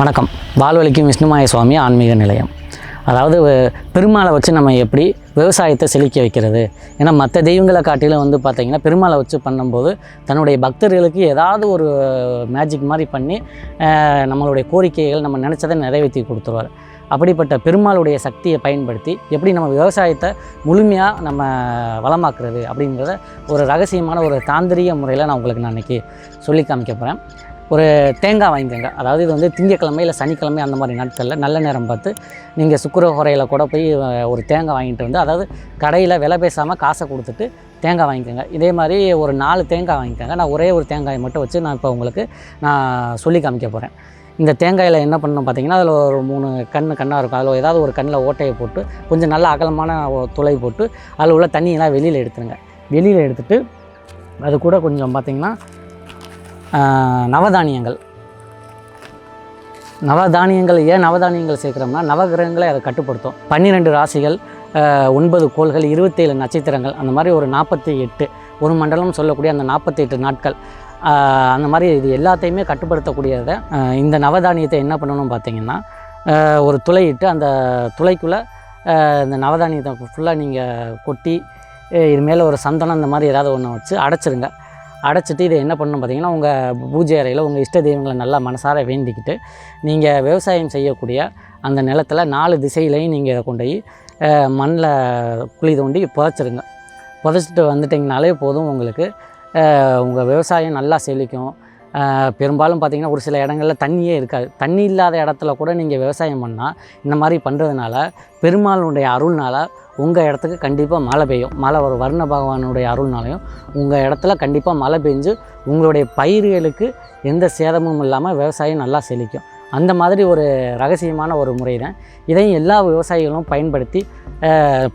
வணக்கம். வாழ்வழிக்கும் விஷ்ணுமாய சுவாமி ஆன்மீக நிலையம். அதாவது பெருமாளை வச்சு நம்ம எப்படி விவசாயத்தை செழிக்க வைக்கிறது? ஏன்னா மற்ற தெய்வங்களை காட்டிலும் வந்து பார்த்திங்கன்னா பெருமாளை வச்சு பண்ணும்போது தன்னுடைய பக்தர்களுக்கு ஏதாவது ஒரு மேஜிக் மாதிரி பண்ணி நம்மளுடைய கோரிக்கைகள் நம்ம நினச்சதை நிறைவேற்றி கொடுத்துருவார். அப்படிப்பட்ட பெருமாளுடைய சக்தியை பயன்படுத்தி எப்படி நம்ம விவசாயத்தை முழுமையாக நம்ம வளமாக்குறது அப்படிங்கிறத ஒரு ரகசியமான ஒரு தாந்திரிக முறையில் நான் உங்களுக்கு நான் இன்றைக்கி சொல்லி காமிக்க போகிறேன் ஒரு தேங்காய் வாங்கிக்கோங்க. அதாவது இது வந்து திங்கக்கிழமை இல்லை சனிக்கிழமை அந்த மாதிரி நாட்களில் நல்ல நேரம் பார்த்து நீங்கள் சுக்குர குறையில் கூட போய் ஒரு தேங்காய் வாங்கிட்டு வந்து அதாவது கடையில் விலை பேசாமல் காசை கொடுத்துட்டு தேங்காய் வாங்கிக்கோங்க. இதே மாதிரி ஒரு நாலு தேங்காய் வாங்கிக்கோங்க. நான் ஒரே ஒரு தேங்காயை மட்டும் வச்சு நான் இப்போ உங்களுக்கு நான் சொல்லி காமிக்க போகிறேன் இந்த தேங்காயில் என்ன பண்ணணும் பார்த்தீங்கன்னா அதில் ஒரு மூணு கண் கண்ணாக இருக்கும். அதில் ஏதாவது ஒரு கண்ணில் ஓட்டையை போட்டு கொஞ்சம் நல்ல அகலமான துளை போட்டு அதில் உள்ள தண்ணியெல்லாம் வெளியில் எடுத்துருங்க. வெளியில் எடுத்துகிட்டு அது கூட கொஞ்சம் பார்த்திங்கன்னா நவதானியங்கள். நவதானியங்கள் ஏன் நவதானியங்கள் சேர்க்குறோம்னா நவகிரகங்களை அதை கட்டுப்படுத்தும். பன்னிரெண்டு ராசிகள் ஒன்பது கோள்கள் இருபத்தேழு நட்சத்திரங்கள் அந்த மாதிரி ஒரு நாற்பத்தி எட்டு ஒரு மண்டலம் சொல்லக்கூடிய அந்த நாற்பத்தி எட்டு நாட்கள் அந்த மாதிரி இது எல்லாத்தையுமே கட்டுப்படுத்தக்கூடியதை இந்த நவதானியத்தை என்ன பண்ணணும் பார்த்தீங்கன்னா ஒரு துளையிட்டு அந்த துளைக்குள்ளே இந்த நவதானியத்தை ஃபுல்லாக நீங்கள் கொட்டி இது மேலே ஒரு சந்தனம் இந்த மாதிரி ஏதாவது ஒன்று வச்சு அடைச்சிருங்க. அடைச்சிட்டு இதை என்ன பண்ணணும் பார்த்தீங்கன்னா உங்கள் பூஜை அறையில் உங்கள் இஷ்ட தெய்வங்களை நல்லா மனசார வேண்டிக்கிட்டு நீங்கள் விவசாயம் செய்யக்கூடிய அந்த நிலத்தில் நாலு திசையிலையும் நீங்கள் இதை கொண்டு போய் மண்ணில் குழி தோண்டி புதைச்சிருங்க. புதைச்சிட்டு வந்துட்டிங்கனாலே போதும் உங்களுக்கு. உங்கள் விவசாயம் நல்லா செழிக்கும். பெரும்பாலும் பார்த்தீங்கன்னா ஒரு சில இடங்களில் தண்ணியே இருக்காது. தண்ணி இல்லாத இடத்துல கூட நீங்கள் விவசாயம் பண்ணால் இந்த மாதிரி பண்ணுறதுனால பெருமாளுடைய அருள்னால் உங்கள் இடத்துக்கு கண்டிப்பாக மழை பெய்யும். மழை ஒரு வர்ண பகவானுடைய அருள்னாலையும் உங்கள் இடத்துல கண்டிப்பாக மழை பெஞ்சு உங்களுடைய பயிர்களுக்கு எந்த சேதமும் இல்லாமல் விவசாயம் நல்லா செழிக்கும். அந்த மாதிரி ஒரு ரகசியமான ஒரு முறை தான். இதையும் எல்லா விவசாயிகளும் பயன்படுத்தி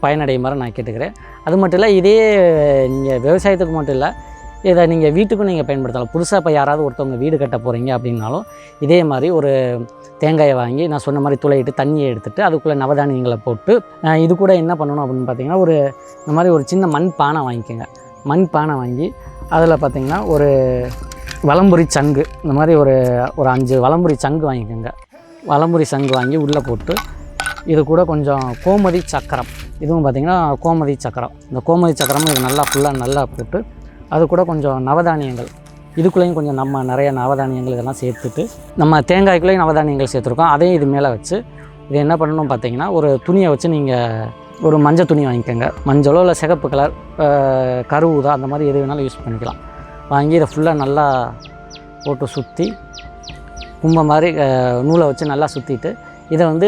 பயனடையுமாறு நான் கேட்டுக்கிறேன். அது மட்டும் இல்லை இதே நீங்கள் விவசாயத்துக்கு மட்டும் இல்லை இதை நீங்கள் வீட்டுக்கும் நீங்கள் பயன்படுத்தலாம். புதுசாக இப்போ யாராவது ஒருத்தவங்க வீடு கட்ட போகிறீங்க அப்படின்னாலும் இதே மாதிரி ஒரு தேங்காயை வாங்கி நான் சொன்ன மாதிரி துளையிட்டு தண்ணியை எடுத்துகிட்டு அதுக்குள்ளே நவதானியங்களை போட்டு இது கூட என்ன பண்ணணும் அப்படின்னு பார்த்தீங்கன்னா ஒரு இந்த மாதிரி ஒரு சின்ன மண் பானை வாங்கிக்கோங்க. மண் பானை வாங்கி அதில் பார்த்தீங்கன்னா ஒரு வலம்புரி சங்கு இந்த மாதிரி ஒரு ஒரு அஞ்சு வலம்புரி சங்கு வாங்கிக்கோங்க. வலம்புரி சங்கு வாங்கி உள்ளே போட்டு இது கூட கொஞ்சம் கோமதி சக்கரம் இதுவும் பார்த்திங்கன்னா கோமதி சக்கரம். இந்த கோமதி சக்கரமும் இது நல்லா ஃபுல்லாக நல்லா போட்டு அது கூட கொஞ்சம் நவதானியங்கள். இதுக்குள்ளேயும் கொஞ்சம் நம்ம நிறைய நவதானியங்கள் இதெல்லாம் சேர்த்துட்டு நம்ம தேங்காய்க்குள்ளேயும் நவதானியங்கள் சேர்த்துருக்கோம். அதையும் இது மேலே வச்சு இது என்ன பண்ணணும் பார்த்தீங்கன்னா ஒரு துணியை வச்சு நீங்கள் ஒரு மஞ்சள் துணி வாங்கிக்கோங்க. மஞ்சளோ இல்லை சிகப்பு கலர் கருவுதா அந்த மாதிரி எது வேணாலும் யூஸ் பண்ணிக்கலாம். வாங்கி இதை ஃபுல்லாக நல்லா போட்டு சுற்றி கும்ப மாதிரி நூலை வச்சு நல்லா சுற்றிட்டு இதை வந்து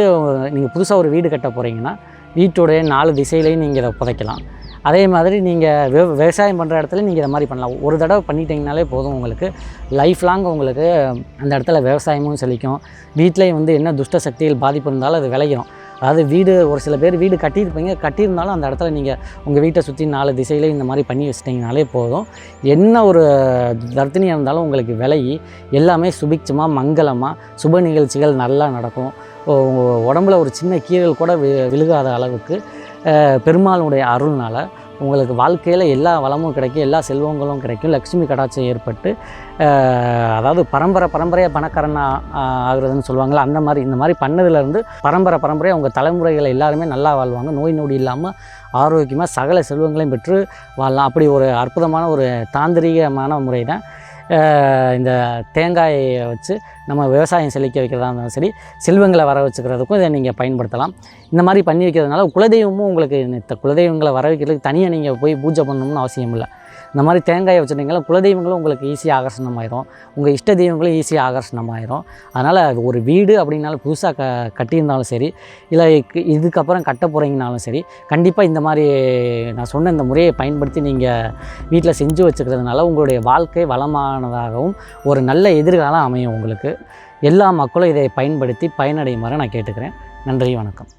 நீங்கள் புதுசாக ஒரு வீடு கட்ட போகிறீங்கன்னா வீட்டுடைய நாலு திசையிலையும் நீங்கள் இதை புதைக்கலாம். அதே மாதிரி நீங்கள் விவ விவசாயம் பண்ணுற இடத்துல நீங்கள் இதை மாதிரி பண்ணலாம். ஒரு தடவை பண்ணிட்டீங்கனாலே போதும் உங்களுக்கு. லைஃப் லாங் உங்களுக்கு அந்த இடத்துல விவசாயமும் செழிக்கும். வீட்டிலையும் வந்து என்ன துஷ்ட சக்திகள் பாதிப்பு இருந்தாலும் அது விளையும். அதாவது வீடு ஒரு சில பேர் வீடு கட்டியிருப்பீங்க. கட்டியிருந்தாலும் அந்த இடத்துல நீங்கள் உங்கள் வீட்டை சுற்றி நாலு திசையிலையும் இந்த மாதிரி பண்ணி வச்சிட்டிங்கனாலே போதும். என்ன ஒரு தர்த்தினியாக இருந்தாலும் உங்களுக்கு விலகி எல்லாமே சுபிக்ஷமாக மங்களமாக சுப நிகழ்ச்சிகள் நல்லா நடக்கும். உங்கள் உடம்புல ஒரு சின்ன கீறல் கூட வி விழுகாத அளவுக்கு பெருமாளுடைய அருள்னால் உங்களுக்கு வாழ்க்கையில் எல்லா வளமும் கிடைக்கும் எல்லா செல்வங்களும் கிடைக்கும். லக்ஷ்மி கடாட்சம் ஏற்பட்டு அதாவது பரம்பரை பரம்பரையாக பணக்காரனாக ஆகுறதுன்னு சொல்லுவாங்களா அந்த மாதிரி இந்த மாதிரி பண்ணதுலேருந்து பரம்பரை பரம்பரையாக அவங்க தலைமுறைகளை எல்லாருமே நல்லா வாழ்வாங்க. நோய் நொடி இல்லாமல் ஆரோக்கியமாக சகல செல்வங்களையும் பெற்று வாழலாம். அப்படி ஒரு அற்புதமான ஒரு தாந்திரிகமான முறை தான் இந்த தேங்காயை வச்சு நம்ம விவசாயம் செழிக்க வைக்கிறதா இருந்தாலும் சரி செல்வங்களை வர வச்சுக்கிறதுக்கும் இதை நீங்கள் பயன்படுத்தலாம். இந்த மாதிரி பண்ணி வைக்கிறதுனால குலதெய்வமும் உங்களுக்கு இந்த குலதெய்வங்களை வர வைக்கிறதுக்கு தனியாக நீங்கள் போய் பூஜை பண்ணணும்னு அவசியம் இல்லை இந்த மாதிரி தேங்காயை வச்சுட்டிங்களா குலதெய்வங்களும் உங்களுக்கு ஈஸியாக ஆகர்ஷணமாயிரும். உங்கள் இஷ்ட தெய்வங்களும் ஈஸியாக ஆகர்ஷணமாயிரும். அதனால் ஒரு வீடு அப்படின்னாலும் புதுசாக க கட்டியிருந்தாலும் சரி இல்லை இதுக்கப்புறம் கட்ட போகிறீங்கனாலும் சரி கண்டிப்பாக இந்த மாதிரி நான் சொன்ன இந்த முறையை பயன்படுத்தி நீங்கள் வீட்டில் செஞ்சு வச்சுக்கிறதுனால உங்களுடைய வாழ்க்கை வளமானதாகவும் ஒரு நல்ல எதிர்காலம் அமையும் உங்களுக்கு. எல்லா மக்களும் இதை பயன்படுத்தி பயனடையுமாறு நான் கேட்டுக்கிறேன். நன்றி வணக்கம்.